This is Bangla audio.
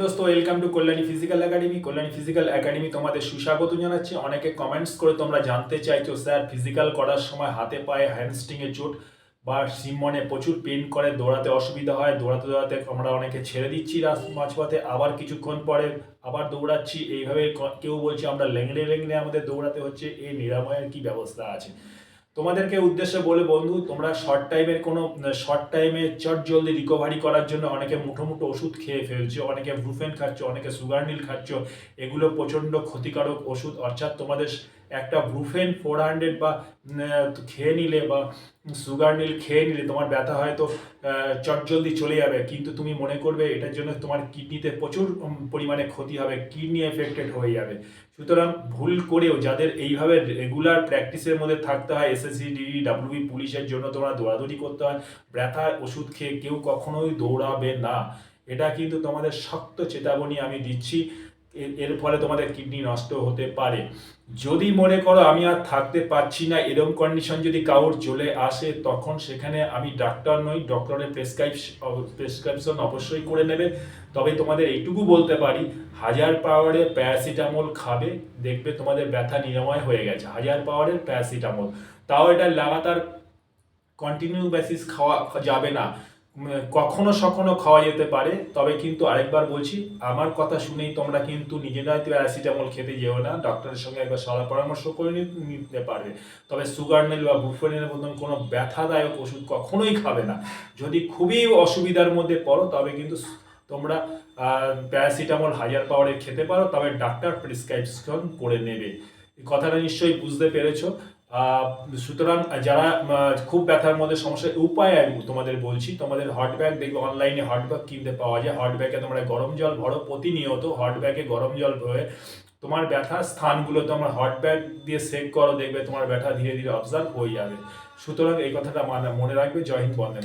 দোস্ত welcome to Kalyani physical academy Kalyani physical academy তোমাদের সুস্বাগত জানাচ্ছি। অনেকে কমেন্টস করে তোমরা জানতে চাইছো, স্যার ফিজিক্যাল করার সময় হাতে পায়ে হ্যামস্ট্রিংয়ে চোট বা সিমনে প্রচুর পেন করে, দৌড়াতে অসুবিধা হয়, দৌড়াতে দৌড়াতে আমরা অনেকে ছেড়ে দিচ্ছি মাঝপথে আবার কিছুক্ষণ পরে আবার দৌড়াচ্ছি। এইভাবে কেউ বলছে আমরা লেংড়ে লেংড়ে আমাদের দৌড়াতে হচ্ছে এই নিরাময়ের কি ব্যবস্থা আছে? তোমাদেরকে উদ্দেশ্যে বলে, বন্ধু, তোমরা শর্ট টাইমের কোনো শর্ট টাইমে চট জলদি রিকভারি করার জন্য অনেকে মুঠো মুঠো ওষুধ খেয়ে ফেলছো, অনেকে ব্রুফেন খাচ্ছ, অনেকে সুগার নীল খাচ্ছ, এগুলো প্রচণ্ড ক্ষতিকারক ওষুধ, অর্থাৎ তোমাদের একটা ব্রুফেন ফোর হান্ড্রেড বা খেয়ে নিলে বা সুগার নীল খেয়ে নিলে তোমার ব্যথা হয়তো চট জলদি চলে যাবে। কিন্তু তুমি মনে করবে এটার জন্য তোমার কিডনিতে প্রচুর পরিমাণে ক্ষতি হবে কিডনি এফেক্টেড হয়ে যাবে। সুতরাং ভুল করেও যাদের এইভাবে রেগুলার প্র্যাকটিসের মধ্যে থাকতে হয় এসএসসি ডিডি ডাব্লিউবি পুলিশের জন্য তোমরা দৌড়াদৌড়ি করতে হয় ব্যথার ওষুধ খেয়ে কেউ কখনোই দৌড়াবে না। এটা কিন্তু তোমাদের শক্ত চেতাবনী আমি দিচ্ছি। এর- ফলে তোমাদের কিডনি নষ্ট হতে পারে। যদি মনে করো আমি আর থাকতে পারছি না এরকম কন্ডিশন যদি কাউর চলে আসে, তখন সেখানে আমি ডাক্তার নই ডক্টরের প্রেসক্রাইব প্রেসক্রিপশন অবশ্যই করে নেবে। তবে তোমাদের এইটুকু বলতে পারি, হাজার পাওয়ারের প্যারাসিটামল খাবে, দেখবে তোমাদের ব্যথা নিরাময় হয়ে গেছে। হাজার পাওয়ারের প্যারাসিটামল তাও এটা লাগাতার কন্টিনিউ বেসিস খাওয়া, যাবে না। কখনো সখনো খাওয়া যেতে পারে, তবে কিন্তু আরেকবার বলছি, আমার কথা শুনেই তোমরা কিন্তু নিজেরাই প্যারাসিটামল খেতে যেও না ডক্টরের সঙ্গে একবার সলা পরামর্শ করে নিতে পারবে। তবে সুগার নেল বা বুফেনের মতন কোনো ব্যথাদায়ক ওষুধ কখনোই খাবে না। যদি খুবই অসুবিধার মধ্যে পড়ো, তবে কিন্তু তোমরা প্যারাসিটামল হাজার পাওয়ারে খেতে পারো, তবে ডাক্তার প্রেসক্রিপশন করে নেবে। কথাটা নিশ্চয়ই বুঝতে পেরেছ। সুতরাং যারা খুব ব্যথার মধ্যে সমস্যা উপায় আমি তোমাদের বলছি, তোমাদের হট ব্যাগ দেখবে অনলাইনে হট ব্যাগ কিনতে পাওয়া যায়। হট ব্যাগে তোমরা গরম জল ভরো প্রতিনিয়ত হট ব্যাগে গরম জল ভরে তোমার ব্যথার স্থানগুলো তোমার হট ব্যাগ দিয়ে সেক করো, দেখবে তোমার ব্যথা ধীরে ধীরে অবজার্ভ হয়ে যাবে। সুতরাং এই কথাটা মানা রাখবে। জয় হিন্দ, বন্দে।